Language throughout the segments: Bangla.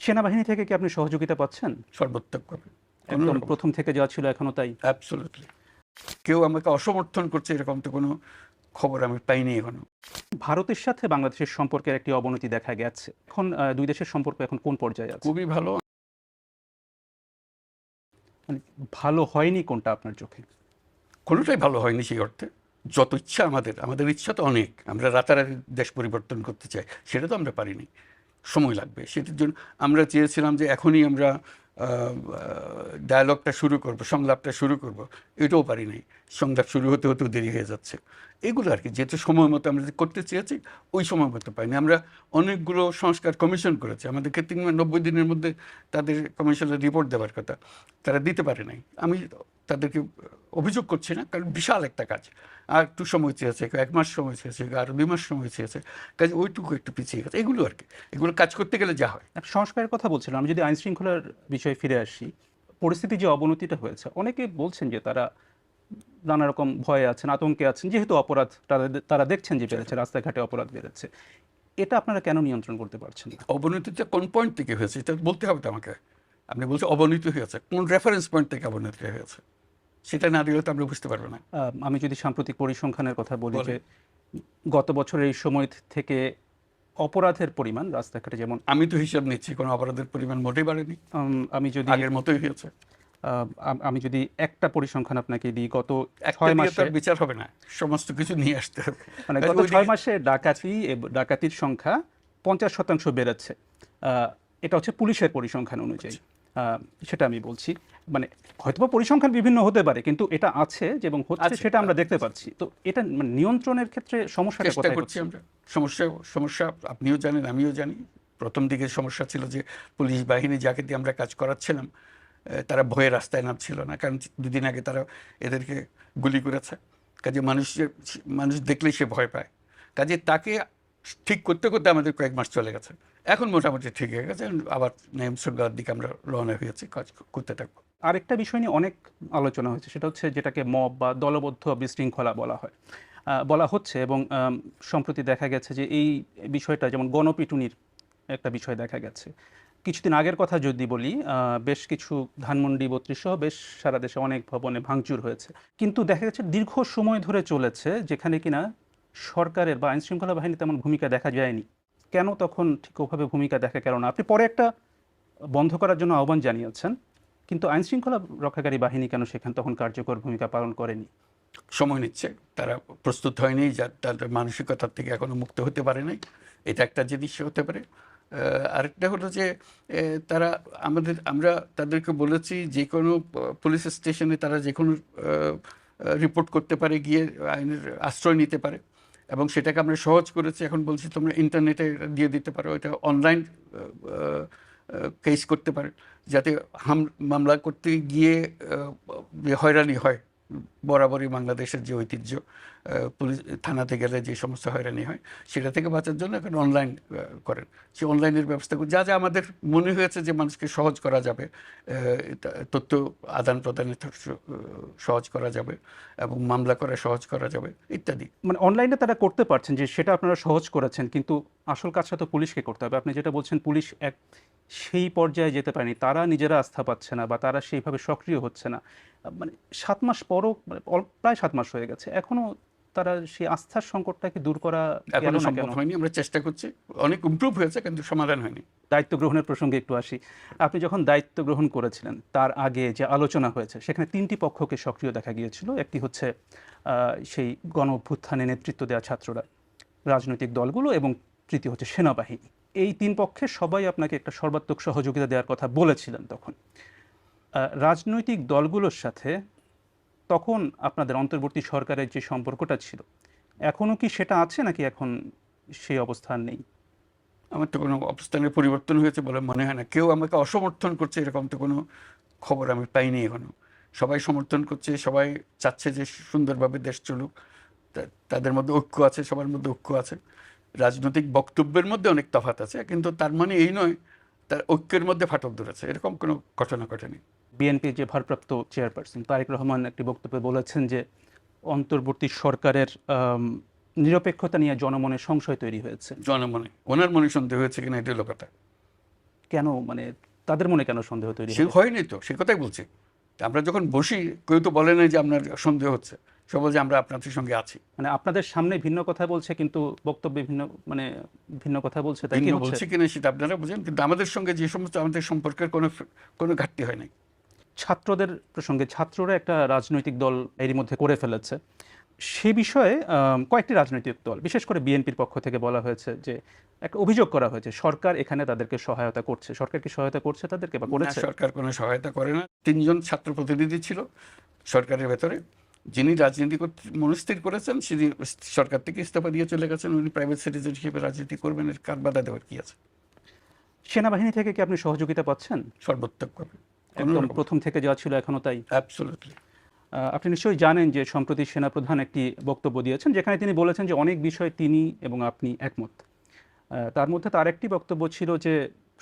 সেনাবাহিনী থেকে কি আপনি সহযোগিতা পাচ্ছেন? সর্বোত্তকভাবে একদম প্রথম থেকে যা ছিল এখনও তাই? অ্যাবসোলুটলি কেউ আমাকে অসমর্থন করছে এরকম তো কোনো খবর আমি পাইনি এখনও। ভারতের সাথে বাংলাদেশের সম্পর্কের একটি অবনতি দেখা গেছে। এখন দুই দেশের সম্পর্ক এখন কোন পর্যায়ে আছে? খুবই ভালো। মানে ভালো হয়নি কোনটা আপনার চোখে? কোনোটাই ভালো হয়নি সেই অর্থে। যত ইচ্ছা আমাদের আমাদের ইচ্ছা তো অনেক। আমরা রাতারাতি দেশ পরিবর্তন করতে চাই সেটা তো আমরা পারিনি। সময় লাগবে। সেটার জন্য আমরা চেয়েছিলাম যে এখনই আমরা ডায়ালগটা শুরু করব, সংলাপটা শুরু করব। এটাও পারি নাই। সংলাপ শুরু হতে হতেও দেরি হয়ে যাচ্ছে। এগুলো আর কি, যেহেতু সময় মতো আমরা যে করতে চেয়েছি, ওই সময় মতো পাইনি। আমরা অনেকগুলো সংস্কার কমিশন করেছি। আমাদেরকে তিন নব্বই দিনের মধ্যে তাদের কমিশনের রিপোর্ট দেওয়ার কথা, তারা দিতে পারে নাই। আমি তাদেরকে অভিযোগ করছি না কারণ বিশাল একটা কাজ। আর একটু সময় চেয়েছে এক মাস সময় চেয়েছে আরও দুই মাস সময় চেয়েছে কাজে ওইটুকু একটু পিছিয়ে গেছে এগুলো আর কি। এগুলো কাজ করতে গেলে যা হয়। সংস্কারের কথা বলছিলাম আমি যদি আইন শৃঙ্খলার বিষয়ে ফিরে আসি পরিস্থিতি যে অবনতিটা হয়েছে অনেকে বলছেন যে তারা নানা রকম ভয়ে আছেন আতঙ্কে আছেন যেহেতু অপরাধ তারা- তারা দেখছেন যে বেড়েছে রাস্তাঘাটে অপরাধ বেড়েছে। এটা আপনারা কেন নিয়ন্ত্রণ করতে পারছেন না? অবনতিটা কোন পয়েন্ট থেকে হয়েছে? এটা বলতে হবে তো আমাকে। আপনি বলছেন অবনতি হয়েছে কোন রেফারেন্স পয়েন্ট থেকে অবনতি হয়েছে? সেটা না দিলে তো আমরা বুঝতে পারব না। আমি যদি সাম্প্রতিক পরিসংখ্যানের কথা বলি যে গত বছরের এই সময় থেকে অপরাধের পরিমাণ রাস্তাঘাটে যেমন আমি তো হিসাব নিচ্ছি কোনো অপরাধের পরিমাণ মোটেই বাড়েনি। আমি যদি আগের মতোই হয়েছে। আমি যদি একটা পরিসংখ্যান আপনাকে দিই গত ছয় মাসে বিচার হবে না সমস্ত কিছু নিয়ে আসতে হবে। মানে গত ছয় মাসে ডাকাতি ডাকাতির সংখ্যা পঞ্চাশ শতাংশ বেড়েছে। আহ, এটা হচ্ছে পুলিশের পরিসংখ্যান অনুযায়ী। আহ, সেটা আমি বলছি। মানে হয়তোবা পরিসংখ্যান বিভিন্ন হতে পারে কিন্তু এটা আছে যে এবং হচ্ছে সেটা আমরা দেখতে পাচ্ছি। তো এটা মানে নিয়ন্ত্রণের ক্ষেত্রে সমস্যাটা কোথায় করছি আমরা। সমস্যা সমস্যা আপনিও জানেন আমিও জানি। প্রথম দিকে সমস্যা ছিল যে পুলিশ বাহিনী যাকে দিয়ে আমরা কাজ করাচ্ছিলাম তারা ভয়ে রাস্তায় নামছিল না কারণ দুদিন আগে তারা এদেরকে গুলি করেছে। কাজে মানুষ যে- মানুষ দেখলেই সে ভয় পায়। কাজে তাকে ঠিক করতে করতে আমাদের কয়েক মাস চলে গেছে। এখন মোটামুটি ঠিক হয়ে গেছে, আবার শৃঙ্খলার দিকে আমরা রওনা হয়েছি, কাজ করতে থাকব। আরেকটা বিষয় নিয়ে অনেক আলোচনা হয়েছে, সেটা হচ্ছে যেটাকে মব বা দলবদ্ধ বিশৃঙ্খলা বলা হয়। বলা হচ্ছে এবং সম্প্রতি দেখা গেছে যে এই বিষয়টা যেমন গণপিটুনির একটা বিষয় দেখা গেছে। কিছুদিন আগের কথা যদি বলি বেশ কিছু ধানমন্ডি বত্রিশ সহ বেশ সারা দেশে অনেক ভবনে ভাঙচুর হয়েছে। কিন্তু দেখা গেছে দীর্ঘ সময় ধরে চলেছে, যেখানে কিনা সরকারের বা আইন শৃঙ্খলা বাহিনী তেমন ভূমিকা দেখা যায়নি। কেন তখন ঠিক ওভাবে ভূমিকা দেখা গেল না? আপনি পরে একটা বন্ধ করার জন্য আহ্বান জানিয়েছেন, কিন্তু আইন শৃঙ্খলা রক্ষাকারী বাহিনী কেন সেখানে তখন কার্যকর ভূমিকা পালন করেনি? সময় নিচ্ছে। তারা প্রস্তুত হয়নি, যা তাদের মানসিকতার থেকে এখনও মুক্ত হতে পারে নাই। এটা একটা জিনিস হতে পারে। আরেকটা হলো যে তারা আমাদের, আমরা তাদেরকে বলেছি যে কোনো পুলিশ স্টেশনে তারা যে কোনো রিপোর্ট করতে পারে, গিয়ে আইনের আশ্রয় নিতে পারে। এবং সেটাকে আমরা সহজ করেছি। এখন বলছি তোমরা ইন্টারনেটে দিয়ে দিতে পারো, এটা অনলাইন কেস করতে পারে। যাতে হাম, মামলা করতে গিয়ে হয়রানি হয়। বরাবরই বাংলাদেশের যে ঐতিহ্য পুলিশ থানাতে গেলে যে সমস্ত হয়রানি হয়, সেটা থেকে বাঁচার জন্য এখন অনলাইন করেন। সে অনলাইনের ব্যবস্থা যা যা আমাদের মনে হয়েছে যে মানুষকে সহজ করা যাবে তথ্য আদান প্রদানের সহজ করা যাবে এবং মামলা করা সহজ করা যাবে, ইত্যাদি। মানে অনলাইনে তারা করতে পারছেন যে সেটা আপনারা সহজ করেছেন, কিন্তু আসল কাজটা তো পুলিশকে করতে হবে। আপনি যেটা বলছেন, পুলিশ এক সেই পর্যায়ে যেতে পারেনি। তারা নিজেরা আস্থা পাচ্ছে না বা তারা সেইভাবে সক্রিয় হচ্ছে না। মানে সাত মাস পরও মানে প্রায় সাত মাস হয়ে গেছে। এখনও তারা সেই আস্থার সংকটটাকে দূর করা এখনও সম্ভব হয়নি। আমরা চেষ্টা করছি। অনেক ইমপ্রুভ হয়েছে কিন্তু সমাধান হয়নি। দায়িত্ব গ্রহণের প্রসঙ্গে একটু আসি। আপনি যখন দায়িত্ব গ্রহণ করেছিলেন তার আগে যে আলোচনা হয়েছে সেখানে তিনটি পক্ষকে সক্রিয় দেখা গিয়েছিল। একটি হচ্ছে আহ, সেই গণ অভ্যুত্থানে নেতৃত্ব দেওয়া ছাত্ররা রাজনৈতিক দলগুলো এবং তৃতীয় হচ্ছে সেনাবাহিনী। এই তিন পক্ষে সবাই আপনাকে একটা সর্বাত্মক সহযোগিতা দেওয়ার কথা বলেছিলেন তখন। রাজনৈতিক দলগুলোর সাথে তখন আপনাদের অন্তর্বর্তী সরকারের যে সম্পর্কটা ছিল এখনও কি সেটা আছে নাকি এখন সেই অবস্থান নেই? আমার তো কোনো অবস্থানের পরিবর্তন হয়েছে বলে মনে হয় না। কেউ আমাকে অসমর্থন করছে এরকম তো কোনো খবর আমি পাইনি এখনও। সবাই সমর্থন করছে, সবাই চাচ্ছে যে সুন্দরভাবে দেশ চলুক। তাদের মধ্যে ঐক্য আছে, সবার মধ্যে ঐক্য আছে। রাজনৈতিক বক্তব্যের মধ্যে অনেক তফাৎ আছে কিন্তু তার মানে এই নয় তার ঐক্যের মধ্যে ফাটল ধরেছে এরকম কোনো ঘটনা ঘটেনি। বিএনপির যে ভারপ্রাপ্ত চেয়ারপারসন তারেক রহমান একটি বক্তব্যে বলেছেন যে অন্তর্বর্তী সরকারের নিরপেক্ষতা নিয়ে জনমনে সংশয় তৈরি হয়েছে। জনমনে ওনার মনে সন্দেহ হয়েছে কিনা এটা হলো কথা। কেন মানে তাদের মনে কেন সন্দেহ তৈরি হয়নি তো সে কথাই বলছি। আমরা যখন বসি কেউ তো বলে নাই যে আপনার সন্দেহ হচ্ছে। সব বলছে আমরা আপনাদের সঙ্গে আছি। মানে আপনাদের সামনে ভিন্ন কথা বলছে কিন্তু বক্তব্যে ভিন্ন মানে ভিন্ন কথা বলছে তাই কি বলছি কিনা সেটা আপনারা বুঝেন কিন্তু আমাদের সঙ্গে যে সমস্ত আমাদের সম্পর্কের কোনো কোনো ঘাটতি হয় নাই। ছাত্রদের প্রসঙ্গে ছাত্ররা একটা রাজনৈতিক দল এরই মধ্যে করে ফেলেছে। সে বিষয়ে কয়েকটি রাজনৈতিক দল বিশেষ করে বিএনপির পক্ষ থেকে বলা হয়েছে যে একটা অভিযোগ করা হয়েছে সরকার এখানে তাদেরকে সহায়তা করছে। সরকার কি সহায়তা করছে তাদেরকে বা করেছে? সরকার কোনো সহায়তা করে না। তিনজন ছাত্র প্রতিনিধি ছিল সরকারের ভেতরে। যিনি রাজনীতি করতে মনস্থির করেছেন তিনি সরকার থেকে ইস্তফা দিয়ে চলে গেছেন উনি প্রাইভেট সিটিজেন হিসেবে রাজনীতি করবেন এর কার বাধা দেওয়ার কি আছে? সেনাবাহিনী থেকে কি আপনি সহযোগিতা পাচ্ছেন? সর্বোত্তকভাবে একদম প্রথম থেকে যা ছিল এখনও তাই? অ্যাবসোলুটলি আপনি নিশ্চয়ই জানেন যে সম্প্রতি সেনাপ্রধান একটি বক্তব্য দিয়েছেন যেখানে তিনি বলেছেন যে অনেক বিষয়ে তিনি এবং আপনি একমত। তার মধ্যে তার একটি বক্তব্য ছিল যে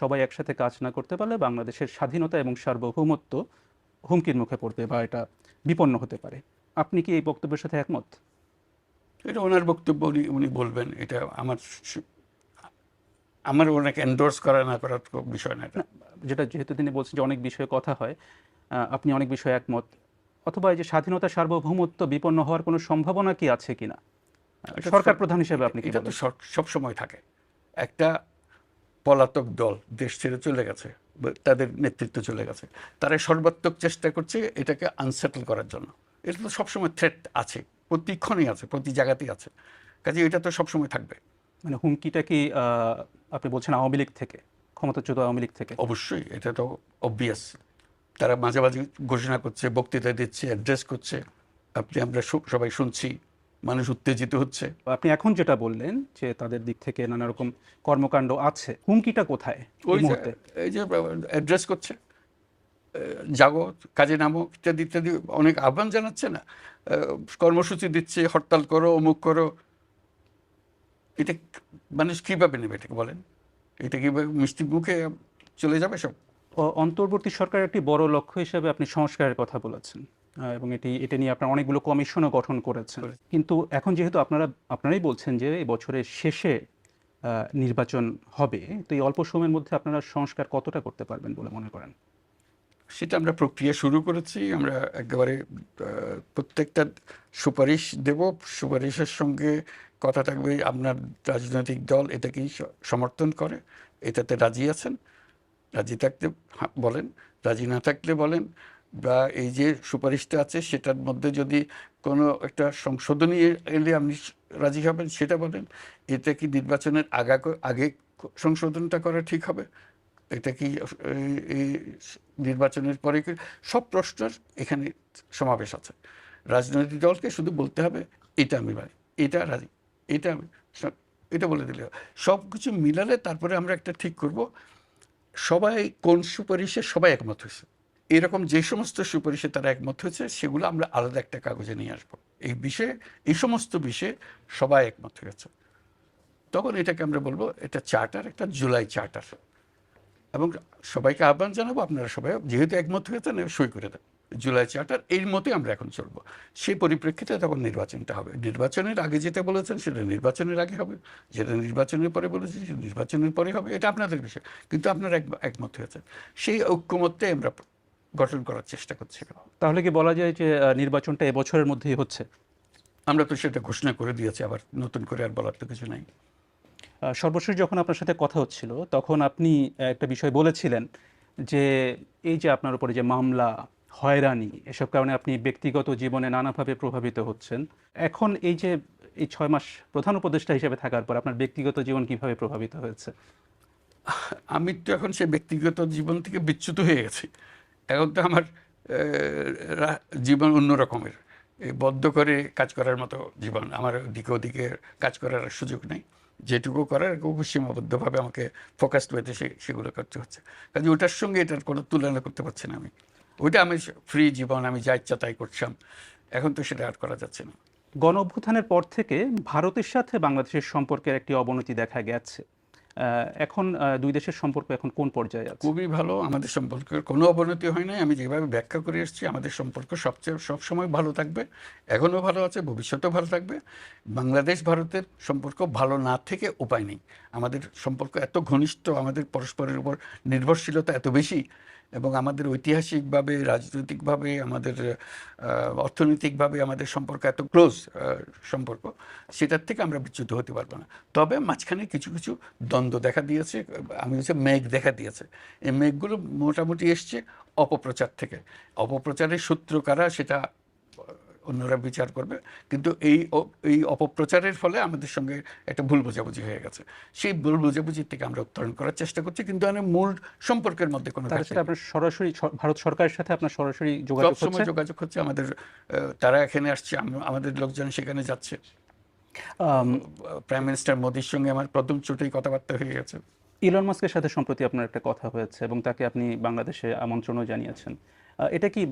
সবাই একসাথে কাজ না করতে পারলে বাংলাদেশের স্বাধীনতা এবং সার্বভৌমত্ব হুমকির মুখে পড়বে বা এটা বিপন্ন হতে পারে। আপনি কি এই বক্তব্যের সাথে একমত? এটা ওনার বক্তব্য উনি উনি বলবেন। এটা আমার আমার ওনাকে এন্ডোর্স করা না করার বিষয় না এটা। যেটা যেহেতু তিনি বলছেন যে অনেক বিষয়ে কথা হয় আপনি অনেক বিষয়ে একমত। অথবা এই যে স্বাধীনতা সার্বভৌমত্ব বিপন্ন হওয়ার কোনো সম্ভাবনা কি আছে কিনা? সরকার প্রধান হিসেবে আপনি এটা তো সব সময় থাকে। একটা পলাতক দল দেশ ছেড়ে চলে গেছে তাদের নেতৃত্ব চলে গেছে। তারা সর্বাত্মক চেষ্টা করছে এটাকে আনসেটেল করার জন্য। এটা তো সবসময় থ্রেট আছে প্রতিক্ষণই আছে প্রতি জায়গাতেই আছে। কাজে এটা তো সবসময় থাকবে। মানে হুমকিটা কি আপনি বলছেন আওয়ামী লীগ থেকে ক্ষমতাচ্যুত আওয়ামী লীগ থেকে? অবশ্যই এটা তো অবভিয়াস তারা মাঝে মাঝে ঘোষণা করছে বক্তৃতা দিচ্ছে অ্যাড্রেস করছে। আপনি আমরা সবাই শুনছি মানুষ উত্তেজিত হচ্ছে। আপনি এখন যেটা বললেন যে তাদের দিক থেকে নানা রকম কর্মকাণ্ড আছে হুমকিটা কোথায় এই ওই যে মুহূর্তে? এই যে অ্যাড্রেস করছে। জাগো কাজে নামো ইত্যাদি ইত্যাদি অনেক আহ্বান জানাচ্ছে না? কর্মসূচি দিচ্ছে হরতাল করো অমুক করো। এটা মানুষ কীভাবে নেবে এটাকে বলেন? এটা কীভাবে মিষ্টি মুখে চলে যাবে সব? অন্তর্বর্তী সরকারের একটি বড় লক্ষ্য হিসেবে আপনি সংস্কারের কথা বলেছেন। এবং এটি এটা নিয়ে আপনারা অনেকগুলো কমিশনও গঠন করেছেন। কিন্তু এখন যেহেতু আপনারা আপনারাই বলছেন যে এই বছরের শেষে নির্বাচন হবে তো এই অল্প সময়ের মধ্যে আপনারা সংস্কার কতটা করতে পারবেন বলে মনে করেন? সেটা আমরা প্রক্রিয়া শুরু করেছি। আমরা একেবারে প্রত্যেকটা সুপারিশ দেব। সুপারিশের সঙ্গে কথা থাকবে আপনার রাজনৈতিক দল এটাকেই সমর্থন করে, এটাতে রাজি আছেন? রাজি থাকতে বলেন। রাজি না থাকলে বলেন, বা এই যে সুপারিশটা আছে সেটার মধ্যে যদি কোনো একটা সংশোধনী এলে আপনি রাজি হবেন সেটা বলেন। এটা কি নির্বাচনের আগা, আগে সংশোধনটা করা ঠিক হবে? এটা কি নির্বাচনের পরে সব প্রশ্নের এখানে সমাবেশ আছে। রাজনৈতিক দলকে শুধু বলতে হবে, এটা আমি মানি, এটা রাজি, এটা আমি এটা বলে দিলে সব কিছু মিলালে তারপরে আমরা একটা ঠিক করব, সবাই কোন সুপারিশে সবাই একমত হয়েছে। এরকম যে সমস্ত সুপারিশে তারা একমত হয়েছে, সেগুলো আমরা আলাদা একটা কাগজে নিয়ে আসব। এই বিষয়ে, এই সমস্ত বিষয়ে সবাই একমত হয়েছে। তখন এটাকে আমরা বলব, এটা চার্টার, একটা জুলাই চার্টার। এবং সবাইকে আহ্বান জানাব আপনারা সবাই যেহেতু একমত হয়েছেন সই করে দেন। জুলাই চার্টার এর মতোই আমরা এখন চলবো। সেই পরিপ্রেক্ষিতে তখন নির্বাচনটা হবে। নির্বাচনের আগে যেটা বলেছেন সেটা নির্বাচনের আগে হবে। যেটা নির্বাচনের পরে বলেছেন সেটা নির্বাচনের পরে হবে। এটা আপনাদের বিষয়। কিন্তু আপনারা এক- একমত হয়েছেন। সেই ঐক্যমত্যে আমরা গঠন করার চেষ্টা করছি তাহলে কি বলা যায় যে নির্বাচনটা এবছরের মধ্যেই হচ্ছে? আমরা তো সেটা ঘোষণা করে দিয়েছি আবার নতুন করে আর বলার তো কিছু নাই। সর্বশেষ যখন আপনার সাথে কথা হচ্ছিল, তখন আপনি একটা বিষয় বলেছিলেন যে, এই যে আপনার উপরে যে মামলা, হয়রানি, এসব কারণে আপনি ব্যক্তিগত জীবনে নানাভাবে প্রভাবিত হচ্ছেন। এখন এই যে, এই ছয় মাস প্রধান উপদেষ্টা হিসেবে থাকার পর আপনার ব্যক্তিগত জীবন কীভাবে প্রভাবিত হয়েছে? আমি তো এখন সে ব্যক্তিগত জীবন থেকে বিচ্যুত হয়ে গেছি। এখন তো আমার জীবন অন্য রকমের। বদ্ধ করে কাজ করার মতো জীবন, আমার দিকে ওদিকে কাজ করার সুযোগ নেই। যেটুকু করার খুব সীমাবদ্ধভাবে আমাকে ফোকাসড সে, সেগুলো করতে হচ্ছে। কাজে ওটার সঙ্গে এটার কোনো তুলনা করতে পারছি না আমি। ওইটা আমি ফ্রি জীবন, আমি যা ইচ্ছা তাই করছিলাম। এখন তো সেটা আর করা যাচ্ছে না। গণ অভ্যুত্থানের পর থেকে ভারতের সাথে বাংলাদেশের সম্পর্কের একটি অবনতি দেখা গেছে। এখন দুই দেশের সম্পর্ক এখন কোন পর্যায়ে আছে? খুবই ভালো। আমাদের সম্পর্কের কোনো অবনতি হয় নাই আমি যেভাবে ব্যাখ্যা করে এসেছি, আমাদের সম্পর্ক সবচেয়ে, সবসময় ভালো থাকবে, এখনও ভালো আছে, ভবিষ্যতেও ভালো থাকবে। বাংলাদেশ, ভারতের সম্পর্ক ভালো না থেকে উপায় নেই। আমাদের সম্পর্ক এত ঘনিষ্ঠ, আমাদের পরস্পরের উপর নির্ভরশীলতা এত বেশি এবং আমাদের ঐতিহাসিকভাবে, রাজনৈতিকভাবে, আমাদের অর্থনৈতিকভাবে আমাদের সম্পর্ক এত ক্লোজ সম্পর্ক, সেটার থেকে আমরা বিচ্যুত হতে পারব না। তবে মাঝখানে কিছু কিছু দ্বন্দ্ব দেখা দিয়েছে, আমি হচ্ছে মেঘ দেখা দিয়েছে। এই মেঘগুলো মোটামুটি এসছে অপপ্রচার থেকে। অপপ্রচারের সূত্র কারা, সেটা অন্যরা বিচার করবে। কিন্তু এই এই অপপ্রচারের ফলে আমাদের সঙ্গে একটা ভুল বোঝাবুঝি হয়ে গেছে। সেই ভুল বোঝাবুঝির থেকে আমরা উত্তরণ করার চেষ্টা করছি কিন্তু আমার মূল সম্পর্কের মধ্যে কোনো আপনার সরাসরি ভারত সরকারের সাথে আপনার সরাসরি যোগাযোগ সময় হচ্ছে? যোগাযোগ হচ্ছে আমাদের তারা এখানে আসছে আমাদের লোকজন সেখানে যাচ্ছে। আম, প্রাইম মিনিস্টার মোদির সঙ্গে আমার প্রথম চোটেই কথাবার্তা হয়ে গেছে। ইলন মাস্কের সাথে সম্প্রতি আপনার একটা কথা হয়েছে এবং তাকে আপনি বাংলাদেশে আমন্ত্রণও জানিয়েছেন। এটা কি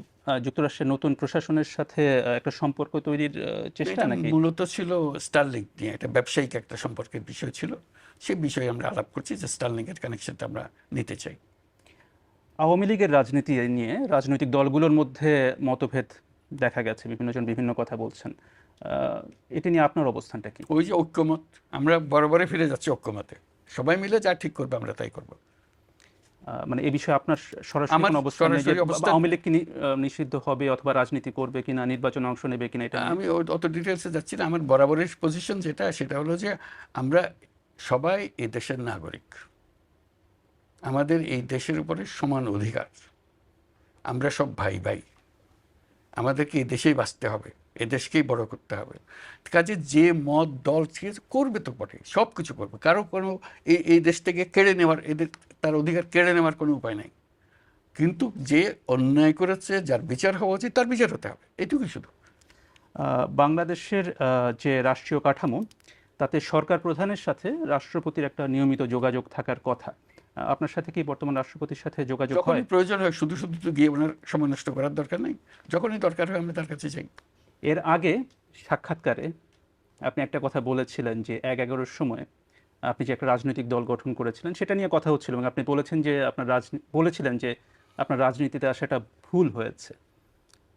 যুক্তরাষ্ট্রের নতুন প্রশাসনের সাথে একটা সম্পর্ক তৈরির চেষ্টা এটা নাকি? মূলত ছিল স্টারলিংক নিয়ে একটা ব্যবসায়িক একটা সম্পর্কের বিষয় ছিল। সে বিষয়ে আমরা আলাপ করছি যে স্টারলিংকের কানেকশনটা আমরা নিতে চাই। আওয়ামী লীগের রাজনীতি নিয়ে রাজনৈতিক দলগুলোর মধ্যে মতভেদ দেখা গেছে বিভিন্নজন বিভিন্ন কথা বলছেন। এটি নিয়ে আপনার অবস্থানটা কি? ওই যে ঐক্যমত আমরা বরাবরই ফিরে যাচ্ছি ঐক্যমতে। সবাই মিলে যা ঠিক করবে আমরা তাই করব। মানে এই বিষয়ে আপনার সরাসরি কোনো অবস্থান নেই যে আওয়ামী লীগ কি নিষিদ্ধ হবে অথবা রাজনীতি করবে কিনা নির্বাচনে অংশ নেবে কিনা এটা আমি অত ডিটেলসে যাচ্ছি না। আমার বরাবরের পজিশন যেটা সেটা হলো যে আমরা সবাই এই দেশের নাগরিক। আমাদের এই দেশের উপরে সমান অধিকার। আমরা সব ভাই ভাই। আমাদেরকে এই দেশেই বাঁচতে হবে এ দেশকেই বড় করতে হবে। কাজে যে মত দল করবে তো বটে সব কিছু করবে। কারও কোনো এই এই দেশ থেকে কেড়ে নেওয়ার এদের তার অধিকার কেড়ে নেওয়ার কোনো উপায় নাই। কিন্তু যে অন্যায় করেছে যার বিচার হওয়া উচিত তার বিচার হতে হবে। এটুকুই শুধু। বাংলাদেশের যে রাষ্ট্রীয় কাঠামো তাতে সরকার প্রধানের সাথে রাষ্ট্রপতির একটা নিয়মিত যোগাযোগ থাকার কথা। আপনার সাথে কি বর্তমান রাষ্ট্রপতির সাথে যোগাযোগ হয়? প্রয়োজন হয় শুধু শুধু তো গিয়ে ওনার সময় নষ্ট করার দরকার নেই। যখনই দরকার হয় আমরা তার কাছে যাই। এর আগে সাক্ষাৎকারে আপনি একটা কথা বলেছিলেন যে এক এগারোর সময় আপনি যে একটা রাজনৈতিক দল গঠন করেছিলেন সেটা নিয়ে কথা হচ্ছিল এবং আপনি বলেছেন যে আপনার বলেছিলেন যে আপনার রাজনীতিতে আসাটা ভুল হয়েছে।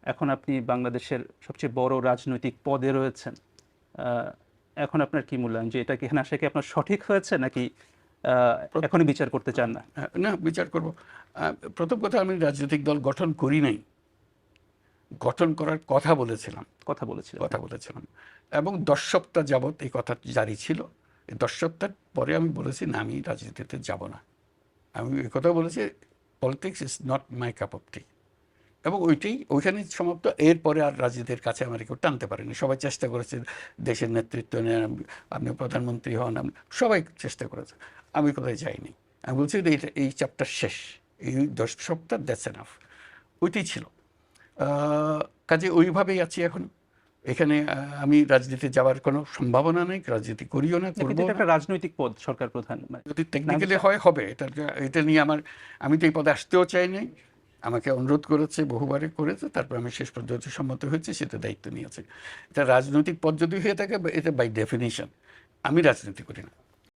এখন আপনি বাংলাদেশের সবচেয়ে বড় রাজনৈতিক পদে রয়েছেন। এখন আপনার কি মূল্যায়ন? যে এটা কি এখানে আসা কি আপনার সঠিক হয়েছে নাকি এখনই বিচার করতে চান না? হ্যাঁ, না বিচার করব। প্রথম কথা আমি রাজনৈতিক দল গঠন করি নাই। গঠন করার কথা বলেছিলাম। কথা বলেছিলাম কথা বলেছিলাম। এবং দশ সপ্তাহ যাবৎ এই কথা জারি ছিল। দশ সপ্তাহ পরে আমি বলেছি, না, আমি রাজনীতিতে যাব না। আমি এই কথা বলেছি politics is not my cup of tea এবং ওইটাই, ওইখানে সমাপ্ত। এরপরে আর রাজনীতির কাছে আমার কেউ টানতে পারেনি। সবাই চেষ্টা করেছে দেশের নেতৃত্ব নেন আপনি প্রধানমন্ত্রী হন সবাই চেষ্টা করেছে। আমি কোথায় যাইনি। আমি বলছি যে এইটা এই চ্যাপ্টার শেষ। এই দশ সপ্তাহ দ্যাটস এনাফ ওইটাই ছিল। কাজে ওইভাবেই আছি এখন। এখানে আমি রাজনীতি যাওয়ার কোনো সম্ভাবনা নেই রাজনীতি করিও না করব একটা রাজনৈতিক পদ সরকার প্রধান মানে যদি টেকনিক্যালি হয় হবে। এটা এটা নিয়ে আমার আমি তো এই পদে আসতেও চাই নাই। আমাকে অনুরোধ করেছে বহুবারে করেছে তারপর আমি শেষ পর্যন্ত সম্মত হয়েছে সেটা দায়িত্ব নিয়েছে। এটা রাজনৈতিক পদ যদি হয়ে থাকে এটা বাই ডেফিনেশন আমি রাজনীতি করি না।